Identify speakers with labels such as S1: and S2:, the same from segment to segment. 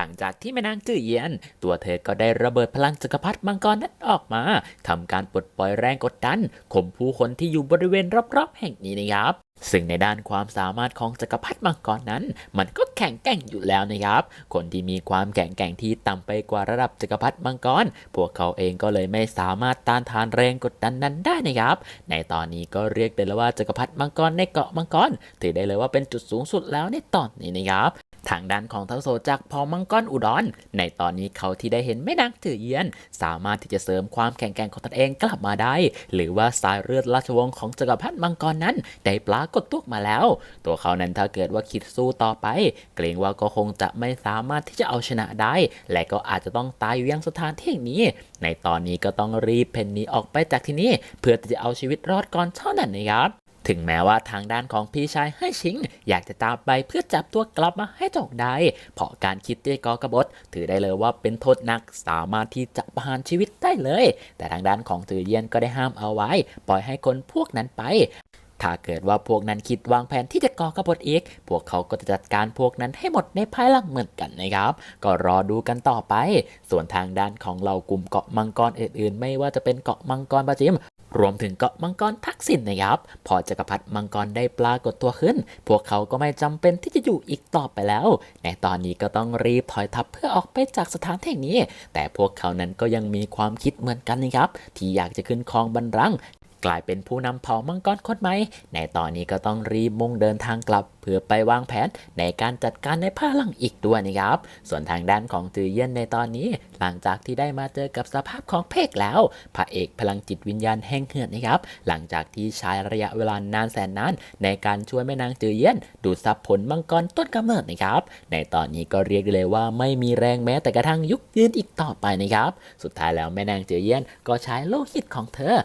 S1: หลังจากที่แม่นางจื่อเยียน ตัวเธอก็ได้ระเบิดพลังจักรพรรดิมังกรนั้นออกมาทำการปลดปล่อยแรงกดดันข่มผู้คนที่อยู่บริเวณรอบๆแห่งนี้นะครับซึ่งในด้านความสามารถของจักรพรรดิมังกรนั้น มันก็แข็งแกร่งอยู่แล้วนะครับ คนที่มีความแข็งแกร่งที่ต่ำไปกว่าระดับจักรพรรดิมังกร พวกเขาเองก็เลยไม่สามารถต้านทานแรงกดดันนั้นได้นะครับ ในตอนนี้ก็เรียกได้เลยว่าจักรพรรดิมังกรในเกาะมังกรถือได้เลยว่าเป็นจุดสูงสุดแล้วในตอนนี้นะครับ ทางด้านของทั้งโซจากพอมังกรอุดรในตอนนี้เขาที่ได้เห็นแม่นางถือเยียน สามารถที่จะเสริมความแข็งแกร่งของตนเองกลับมาได้ หรือว่าสายเลือดราชวงศ์ของจักรพรรดิมังกรนั้น ได้ปรากฏตัวมาแล้ว ตัวเขานั้นถ้าเกิดว่าคิดสู้ต่อไป เกรงว่าก็คงจะไม่สามารถที่จะเอาชนะได้ และก็อาจจะต้องตายอยู่ยังสถานที่แห่งนี้ ในตอนนี้ก็ต้องรีบเพ่นนีออกไปจากที่นี่เพื่อที่จะเอาชีวิตรอดก่อนเท่านั้นนะครับ ถึงแม้ว่าทางด้านของพี่ชายให้ชิง อยากจะตามไปเพื่อจับตัวกลับมาให้จงได้เพราะการคิดที่ก่อกบฏถือได้เลยว่าเป็นโทษหนักสามารถที่จะประหารชีวิตได้เลย แต่ทางด้านของตือเยียนก็ได้ห้ามเอาไว้ ปล่อยให้คนพวกนั้นไปถ้าเกิดว่าพวกนั้นคิดวางแผนที่จะก่อกบฏอีก พวกเขาก็จะจัดการพวกนั้นให้หมดในภายหลังเหมือนกันนะครับ ก็รอดูกันต่อไป ส่วนทางด้านของเรากลุ่มเกาะมังกรอื่นๆ ไม่ว่าจะเป็นเกาะมังกรปาจิม รวมถึงเกาะมังกรทักษิณนะครับ พอจักรพรรดิมังกรได้ปรากฏตัวขึ้น พวกเขาก็ไม่จำเป็นที่จะอยู่อีกต่อไปแล้ว ในตอนนี้ก็ต้องรีบถอยทัพเพื่อออกไปจากสถานที่แห่งนี้ แต่พวกเขานั้นก็ยังมีความคิดเหมือนกันนะครับ ที่อยากจะขึ้นครองบัลลังก์ กลายเป็นผู้นำเผ่ามังกรคนใหม่ในตอนนี้ก็ต้องรีบมุ่งเดินทางกลับ เพื่อไปวางแผนในการจัดการในภาหลังอีกด้วยนะครับ ส่วนทางด้านของตือเยี่ยนในตอนนี้ หลังจากที่ได้มาเจอกับสภาพของเพกแล้วพระเอกพลังจิตวิญญาณแห่งเหือดนะครับ หลังจากที่ใช้ระยะเวลานานแสนนานในการช่วยแม่นางจือเยี่ยน ดูดซับผลมังกรต้นกำเนิดนะครับ ในตอนนี้ก็เรียกได้เลยว่าไม่มีแรงแม้แต่กระทั่งยุกยืนอีกต่อไปนะครับ สุดท้ายแล้วแม่นางจือเยี่ยนก็ใช้โลหิตของเธอ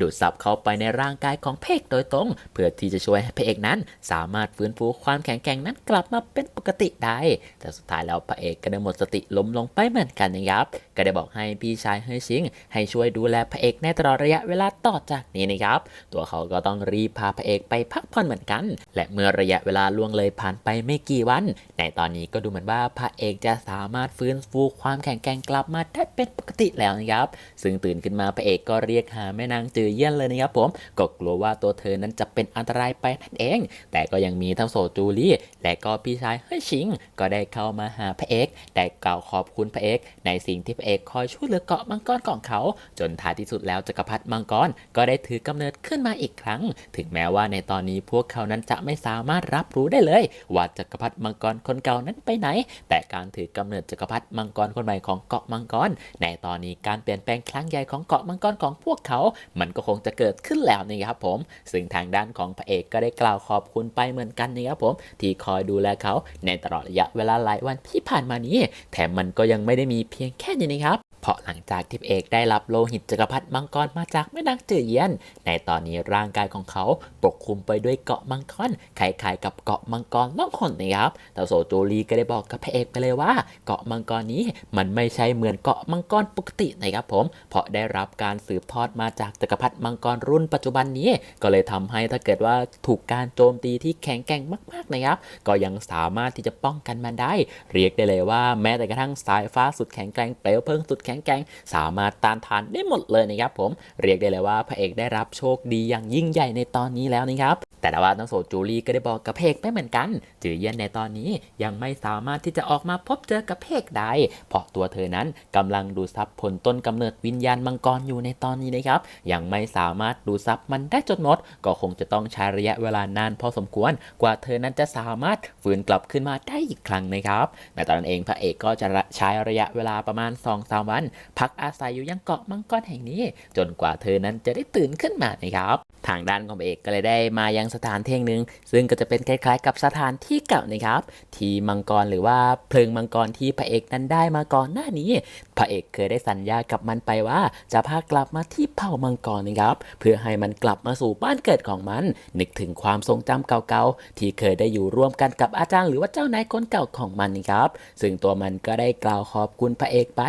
S1: ดูดซับเข้าไปในร่างกายของพระเอกโดยตรง เพื่อที่จะช่วยให้พระเอกนั้น สามารถฟื้นฟูความแข็งแกร่งนั้นกลับมาเป็นปกติได้ แต่สุดท้ายแล้วพระเอกก็ได้หมดสติล้มลงไปเหมือนกันนะครับก็ได้บอกให้พี่ชายเฮยชิง ให้ช่วยดูแลพระเอกในตลอดระยะเวลาต่อจากนี้นะครับ ตัวเขาก็ต้องรีบพาพระเอกไปพักผ่อนเหมือนกัน และเมื่อระยะเวลาล่วงเลยผ่านไปไม่กี่วัน ในตอนนี้ก็ดูเหมือนว่าพระเอกจะสามารถฟื้นฟูความแข็งแกร่งกลับมาได้เป็นปกติแล้วนะครับ ซึ่งตื่นขึ้นมาพระเอกก็เรียกหาแม่นางจือเยี่ยนเลยนะครับผมก็กลัวว่าตัวเธอนั้นจะเป็นอันตรายไปนั่นเอง แต่ก็ยังมีทั้งโซจูลี่และก็พี่ชายเฮ้ยชิง ก็ได้เข้ามาหาพระเอกได้กล่าวขอบคุณพระเอกในสิ่งที่พระเอกคอยช่วยเหลือเกาะมังกรของเขา จนท้ายที่สุดแล้วจักรพรรดิมังกรก็ได้ถือกำเนิดขึ้นมาอีกครั้ง ถึงแม้ว่าในตอนนี้พวกเขานั้นจะไม่สามารถรับรู้ได้เลย ว่าจักรพรรดิมังกรคนเก่านั้นไปไหน แต่การถือกำเนิดจักรพรรดิมังกรคนใหม่ของเกาะมังกรในตอนนี้การเปลี่ยนแปลงครั้งใหญ่ของเกาะมังกรของพวกเขา มันก็คงจะเกิดขึ้นแล้วนะครับผม ซึ่งทางด้านของพระเอกก็ได้กล่าวขอบคุณไปเหมือนกันนะครับผม ที่คอยดูแลเขาในตลอดระยะเวลาหลายวันที่ผ่านมานี้ แถมมันก็ยังไม่ได้มีเพียงแค่นี้นะครับ เพราะหลังจากที่พเอกได้รับโลหิตจักรพรรดิมังกรมาจากแม่นางเจือเยียน ในตอนนี้ร่างกายของเขาปกคลุมไปด้วยเกาะมังกรคล้ายๆกับเกาะมังกรล่องหนนะครับแต่โซโจลีก็ได้บอกกับพระเอกไปเลยว่า เกาะมังกรนี้มันไม่ใช่เหมือนเกาะมังกรปกตินะครับผม เพราะได้รับการสืบทอดมาจากจักรพรรดิมังกรรุ่นปัจจุบันนี้ ก็เลยทำให้ถ้าเกิดว่าถูกการโจมตีที่แข็งแกร่งมากๆนะครับ ก็ยังสามารถที่จะป้องกันมันได้ เรียกได้เลยว่าแม้แต่กระทั่งสายฟ้าสุดแข็งแกร่งเปลวเพลิงสุดแข็งแกร่งสามารถต้านทานได้หมดเลยนะครับผมเรียกได้เลยว่าพระเอกได้รับโชคดีอย่างยิ่งใหญ่ในตอนนี้แล้วนะครับ แต่ว่าน้องโซจูลี่ก็ได้บอกกับเพกไปเหมือนกัน จือเยียนในตอนนี้ยังไม่สามารถที่จะออกมาพบเจอกับเพกได้เพราะตัวเธอนั้นกำลังดูซับผลต้นกำเนิดวิญญาณมังกรอยู่ในตอนนี้นะครับ ยังไม่สามารถดูซับมันได้จนหมด ก็คงจะต้องใช้ระยะเวลานานพอสมควร กว่าเธอนั้นจะสามารถฟื้นกลับขึ้นมาได้อีกครั้งนะครับ ในตอนนั้นเองพระเอกก็จะใช้ระยะเวลาประมาณ2-3วัน พักอาศัยอยู่ยังเกาะมังกรแห่งนี้ จนกว่าเธอนั้นจะได้ตื่นขึ้นมานะครับ ทางด้านของเอกก็เลยได้มายังสถานที่แห่งหนึ่งซึ่งก็จะเป็นคล้ายๆ กับสถานที่เก่านะครับ ที่มังกรหรือว่าเพลิงมังกรที่พระเอกนั้นได้มาก่อนหน้านี้พระเอกเคยได้สัญญากับมันไปว่า จะพากลับมาที่เผ่ามังกรนะครับ เพื่อให้มันกลับมาสู่บ้านเกิดของมัน นึกถึงความทรงจำเก่าๆ ที่เคยได้อยู่ร่วมกันกับอาจารย์หรือว่าเจ้านายคนเก่าของมันนะครับ ซึ่งตัวมันก็ได้กล่าวขอบคุณพระเอกไป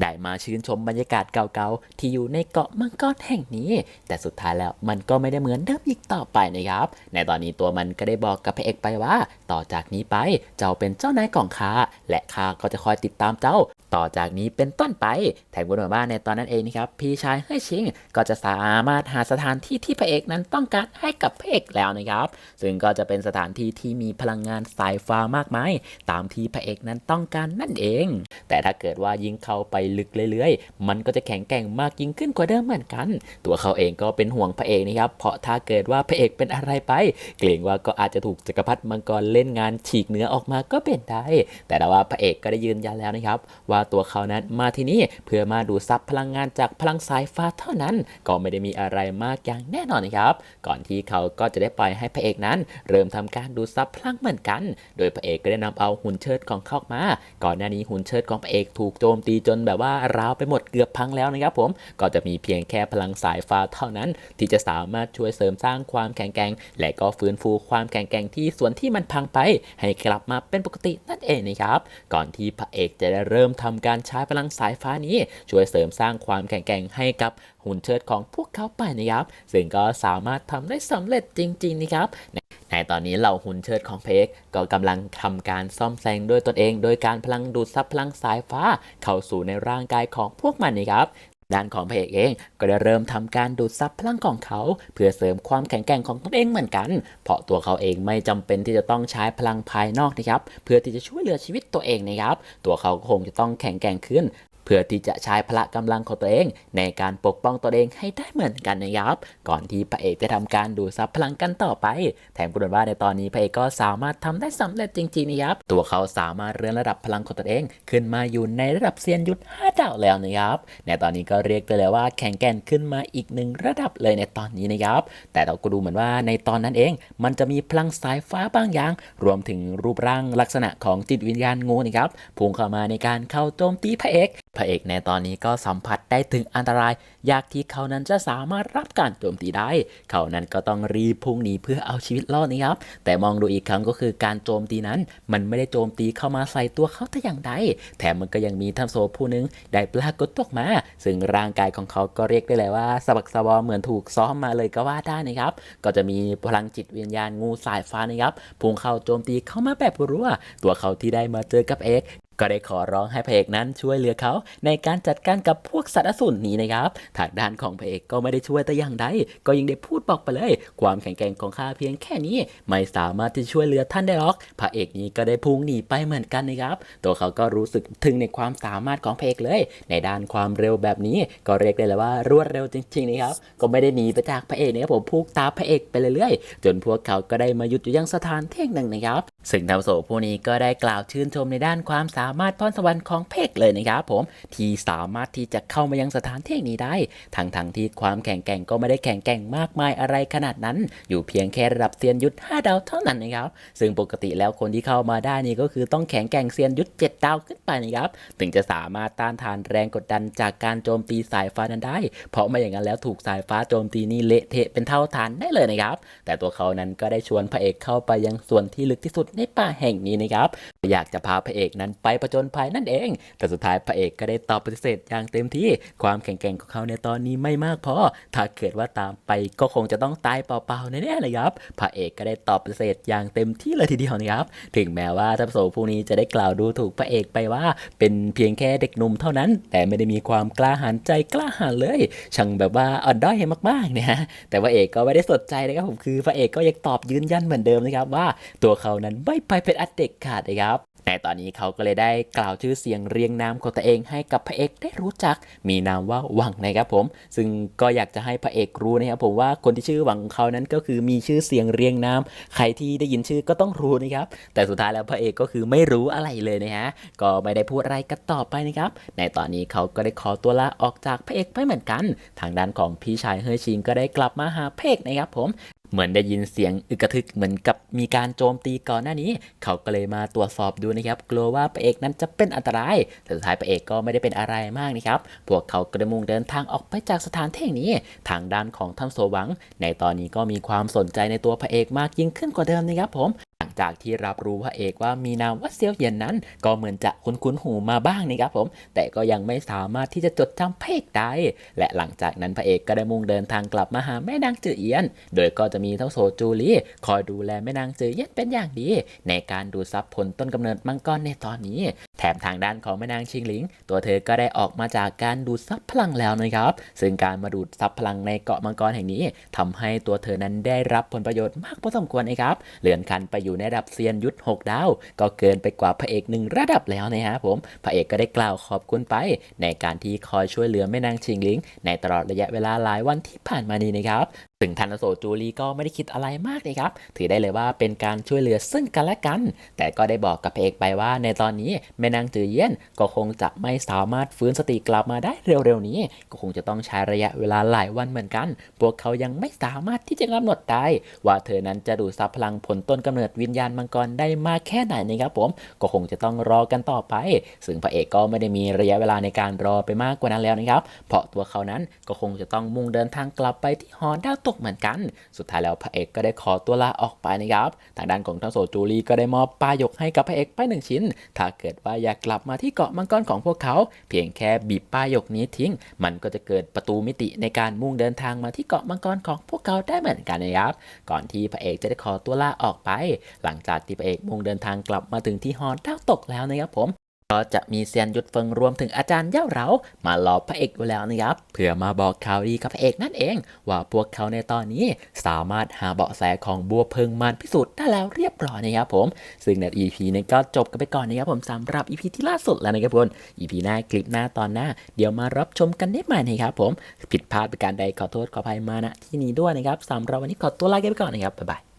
S1: ได้มาชื่นชมบรรยากาศเก่าๆ ที่อยู่ในเกาะมังกรแห่งนี้ แต่สุดท้ายแล้วมันก็ไม่ได้เหมือนเดิมอีกต่อไปนะครับ ในตอนนี้ตัวมันก็ได้บอกกับพระเอกไปว่า ต่อจากนี้ไปเจ้าเป็นเจ้านายของข้าและข้าก็จะคอยติดตามเจ้า ต่อจากนี้เป็นต้นไปแถมคุณว่านในตอนนั้นเองนะครับพี่ชายเฮ้ยชิงก็จะสามารถหาสถานที่ที่พระเอกนั้นต้องการให้กับพระเอกแล้วนะครับ ซึ่งก็จะเป็นสถานที่ที่มีพลังงานสายฟ้ามากมายตามที่พระเอกนั้นต้องการนั่นเอง แต่ถ้าเกิดว่ายิ่งเข้าไปลึกเรื่อยๆ มันก็จะแข็งแกร่งมากยิ่งขึ้นกว่าเดิมเหมือนกัน ตัวเขาเองก็เป็นห่วงพระเอกนะครับเพราะถ้าเกิดว่าพระเอกเป็นอะไรไป เกรงว่าก็อาจจะถูกจักรพรรดิมังกรเล่นงานฉีกเนื้อออกมาก็เป็นได้แต่ว่าพระเอกก็ได้ยืนยันแล้วนะครับว่าาตัวเขานั้นมาที่นี่เพื่อมาดูดซับพลังงานจากพลังสายฟ้าเท่านั้น ก็ไม่ได้มีอะไรมากอย่างแน่นอนนะครับ ก่อนที่เขาก็จะได้ปล่อยให้พระเอกนั้น เริ่มทำการดูดซับพลังเหมือนกัน โดยพระเอกก็ได้นำเอาหุ่นเชิดของเขาออกมา ก่อนหน้านี้หุ่นเชิดของพระเอกถูกโจมตีจนแบบว่าร้าวไปหมดเกือบพังแล้วนะครับผมก็จะมีเพียงแค่พลังสายฟ้าเท่านั้น ที่จะสามารถช่วยเสริมสร้างความแข็งแกร่งและก็ฟื้นฟูความแข็งแกร่งที่ส่วนที่มันพังไป ให้กลับมาเป็นปกตินั่นเองนะครับก่อนที่พระเอกจะได้เริ่มททำการใช้พลังสายฟ้านี้ ช่วยเสริมสร้างความแข็งแกร่งให้กับหุ่นเชิดของพวกเขาไปนะครับ ซึ่งก็สามารถทำได้สำเร็จจริง ๆ นะครับในตอนนี้เหล่าหุ่นเชิดของเพกก็กำลังทำการซ่อมแซงด้วยตนเอง โดยการพลังดูดซับพลังสายฟ้าเข้าสู่ในร่างกายของพวกมันนะครับ ด้านของพระเอกเองก็ได้เริ่มทำการดูดซับพลังของเขา เพื่อเสริมความแข็งแกร่งของตนเองเหมือนกัน เพราะตัวเขาเองไม่จำเป็นที่จะต้องใช้พลังภายนอกนะครับ เพื่อที่จะช่วยเหลือชีวิตตัวเองนะครับ ตัวเขาก็คงจะต้องแข็งแกร่งขึ้น เพื่อที่จะใช้พละกำลังของตัวเอง ในการปกป้องตัวเองให้ได้เหมือนกันนะครับ ก่อนที่พระเอกจะทำการดูดซับพลังกันต่อไป แถมกรว่าในตอนนี้พระเอกก็สามารถทำได้สำเร็จจริงๆนะครับ ตัวเขาสามารถเลื่อนระดับพลังของตัวเอง ขึ้นมาอยู่ในระดับเซียนยุทธ5ดาวแล้วนะครับในตอนนี้ก็เรียกได้เลยว่าแข็งแกร่งขึ้นมาอีกหนึ่งระดับเลยในตอนนี้นะครับ แต่เราก็ดูเหมือนว่าในตอนนั้นเอง มันจะมีพลังสายฟ้าบางอย่าง รวมถึงรูปร่างลักษณะของจิตวิญญาณงูนะครับพุ่งเข้ามาในการเข้าโจมตีพระเอกพระเอกในตอนนี้ก็สัมผัสได้ถึงอันตราย ยากที่เขานั้นจะสามารถรับการโจมตีได้ เขานั้นก็ต้องรีบพุ่งหนีเพื่อเอาชีวิตรอดนะครับ แต่มองดูอีกครั้งก็คือการโจมตีนั้น มันไม่ได้โจมตีเข้ามาใส่ตัวเขาแต่อย่างใด แถมมันก็ยังมีท่านโซผู้หนึงได้ปรากฏตัวมา ซึ่งร่างกายของเขาก็เรียกได้เลยว่าสะบักสะบอมเหมือนถูกซ้อมมาเลยก็ว่าได้นะครับ ก็จะมีพลังจิตวิญญาณงูสายฟ้านะครับพุ่งเข้าโจมตีเข้ามาแบบรัวตัวเขาที่ได้มาเจอกับเอก ก็ได้ขอร้องให้พระเอกนั้นช่วยเหลือเขา ในการจัดการกับพวกสัตว์อสูรนี้นะครับ ทางด้านของพระเอกก็ไม่ได้ช่วยแต่อย่างใด ก็ยังได้พูดบอกไปเลย ความแข็งแกร่งของข้าเพียงแค่นี้ ไม่สามารถที่ช่วยเหลือท่านได้หรอก พระเอกนี้ก็ได้พุ่งหนีไปเหมือนกันนะครับ ตัวเขาก็รู้สึกถึงในความสามารถของพระเอกเลย ในด้านความเร็วแบบนี้ ก็เรียกได้เลยว่ารวดเร็วจริงๆนะครับ ก็ไม่ได้หนีไปจากพระเอกนะครับผมพุ่งตามพระเอกไปเรื่อยๆ จนพวกเขาก็ได้มาหยุดอยู่ยังสถานที่แห่งหนึ่งนะครับ ซึ่งทำโสผู้นี้ก็ได้กล่าวชื่นชมในด้านความสามารถพรสวรรค์ของเพกเลยนะครับผมที่สามารถที่จะเข้ามายังสถานที่นี้ได้ ทั้งทั้งๆที่ความแข็งแกร่งก็ไม่ได้แข็งแกร่งมากมายอะไรขนาดนั้น อยู่เพียงแค่ระดับเซียนยุทธ5ดาวเท่านั้นนะครับซึ่งปกติแล้วคนที่เข้ามาได้นี่ก็คือต้องแข็งแกร่งเซียนยุทธ7ดาวขึ้นไปนะครับถึงจะสามารถต้านทานแรงกดดันจากการโจมตีสายฟ้านั้นได้ เพราะไม่อย่างนั้นแล้วถูกสายฟ้าโจมตีนี่เละเทะเป็นเท่าฐานได้เลยนะครับแต่ตัวเขานั้นก็ได้ชวนพระเอกเข้าไปยังส่วนที่ลึกที่สุดในป่าแห่งนี้นะครับ อยากจะพาพระเอกนั้นไปประจนภัยนั่นเอง แต่สุดท้ายพระเอกก็ได้ตอบปฏิเสธอย่างเต็มที่ ความแข็งแกร่งของเขาในตอนนี้ไม่มากพอ ถ้าเกิดว่าตามไปก็คงจะต้องตายเปล่าๆแน่ๆเลยครับ พระเอกก็ได้ตอบปฏิเสธอย่างเต็มที่เลยทีเดียวนะครับ ถึงแม้ว่าทัพโสผู้นี้จะได้กล่าวดูถูกพระเอกไปว่า เป็นเพียงแค่เด็กหนุ่มเท่านั้น แต่ไม่ได้มีความกล้าหาญใจกล้าหาญเลย ช่างแบบว่าอ่อนด้อยมากๆเนี่ยฮะแต่ว่าเอกก็ไม่ได้สนใจนะครับผมคือพระเอกก็ยังตอบยืนยันเหมือนเดิมนะครับว่าตัวเขานั้นไม่ไปเป็นอันเด็กขาดนะครับในตอนนี้เขาก็เลยได้กล่าวชื่อเสียงเรียงนามของตัวเองให้กับพระเอกได้รู้จัก มีนามว่าหวังนะครับผม ซึ่งก็อยากจะให้พระเอกรู้นะครับผมว่าคนที่ชื่อหวังของเขานั้นก็คือมีชื่อเสียงเรียงนามใครที่ได้ยินชื่อก็ต้องรู้นะครับ แต่สุดท้ายแล้วพระเอกก็คือไม่รู้อะไรเลยนะฮะก็ไม่ได้พูดอะไรกันต่อไปนะครับ ในตอนนี้เขาก็ได้ขอตัวลาออกจากพระเอกไปเหมือนกัน ทางด้านของพี่ชายเฮยชิงก็ได้กลับมาหาพระเอกนะครับผม เหมือนได้ยินเสียงอึกกระทึกเหมือนกับมีการโจมตีก่อนหน้านี้ เขาก็เลยมาตรวจสอบดูนะครับ กลัวว่าพระเอกนั้นจะเป็นอันตราย แต่สุดท้ายพระเอกก็ไม่ได้เป็นอะไรมากนะครับ พวกเขาก็ได้มุ่งเดินทางออกไปจากสถานที่นี้ ทางด้านของท่านโซหวัง ในตอนนี้ก็มีความสนใจในตัวพระเอกมากยิ่งขึ้นกว่าเดิมนะครับผม จากที่รับรู้พระเอกว่ามีนามว่าเซียวเหยียนนั้น ก็เหมือนจะคุ้นๆหูมาบ้างนะครับผม แต่ก็ยังไม่สามารถที่จะจดจำพระเอกได้ และหลังจากนั้นพระเอกก็ได้มุ่งเดินทางกลับมาหาแม่นางจือเอียน โดยก็จะมีเท่าโซจูลี่คอยดูแลแม่นางจือเอียนเป็นอย่างดี ในการดูซับผลต้นกำเนิดมังกรในตอนนี้ แถมทางด้านของแม่นางชิงหลิง ตัวเธอก็ได้ออกมาจากการดูดซับพลังแล้วนะครับ ซึ่งการมาดูดซับพลังในเกาะมังกรแห่งนี้ทำให้ตัวเธอนั้นได้รับผลประโยชน์มากพอสมควรนะครับ เลื่อนขันไปอยู่ในระดับเซียนยุทธ6ดาว ก็เกินไปกว่าพระเอกหนึ่งระดับแล้วนะครับผม พระเอกก็ได้กล่าวขอบคุณไป ในการที่คอยช่วยเหลือแม่นางชิงหลิง ในตลอดระยะเวลาหลายวันที่ผ่านมานี้นะครับถึงทันโซจูลีก็ไม่ได้คิดอะไรมากเลยครับ ถือได้เลยว่าเป็นการช่วยเหลือซึ่งกันและกัน แต่ก็ได้บอกกับพระเอกไปว่า ในตอนนี้แม่นางจือเยี่ยนก็คงจะไม่สามารถฟื้นสติกลับมาได้เร็วๆนี้ ก็คงจะต้องใช้ระยะเวลาหลายวันเหมือนกัน พวกเขายังไม่สามารถที่จะกำหนดได้ ว่าเธอนั้นจะดูดซับพลังผลต้นกำเนิดวิญญาณมังกรได้มากแค่ไหนนะครับผม ก็คงจะต้องรอกันต่อไป ซึ่งพระเอกก็ไม่ได้มีระยะเวลาในการรอไปมากกว่านั้นแล้วนะครับ เพราะตัวเขานั้นก็คงจะต้องมุ่งเดินทางกลับไปที่หอดาวตกเหมือนกัน สุดท้ายแล้วพระเอกก็ได้ขอตัวลาออกไปนะครับ ทางด้านของทั้งโซจูรีก็ได้มอบป้ายกให้กับพระเอกไปหนึ่งชิ้น ถ้าเกิดว่าอยากกลับมาที่เกาะมังกรของพวกเขา เพียงแค่บีบป้ายกนี้ทิ้ง มันก็จะเกิดประตูมิติในการมุ่งเดินทางมาที่เกาะมังกรของพวกเขาได้เหมือนกันนะครับ ก่อนที่พระเอกจะได้ขอตัวลาออกไป หลังจากที่พระเอกมุ่งเดินทางกลับมาถึงที่หอดาวตกแล้วนะครับผม ก็จะมีเซียนยุทธเฟิงรวมถึงอาจารย์เย่าเหรามาหลอพระเอกอยู่แล้วนะครับเพื่อมาบอกข่าวดีกับพระเอกนั่นเอง ว่าพวกเขาในตอนนี้สามารถหาเบาะแสของบัวเพิงมารพิสูจน์ได้แล้วเรียบร้อยนะครับผม ซึ่งใน EP นี้ก็จบกันไปก่อนนะครับผมสำหรับ EP ที่ล่าสุดแล้วนะครับผม EP หน้าคลิปหน้าตอนหน้า เดี๋ยวมารับชมกันได้ใหม่นะครับผมผิดพลาดประการใดขอโทษขออภัยมาณที่นี้ด้วยนะครับสำหรับวันนี้ขอตัวลาไปก่อนนะครับบ๊ายบาย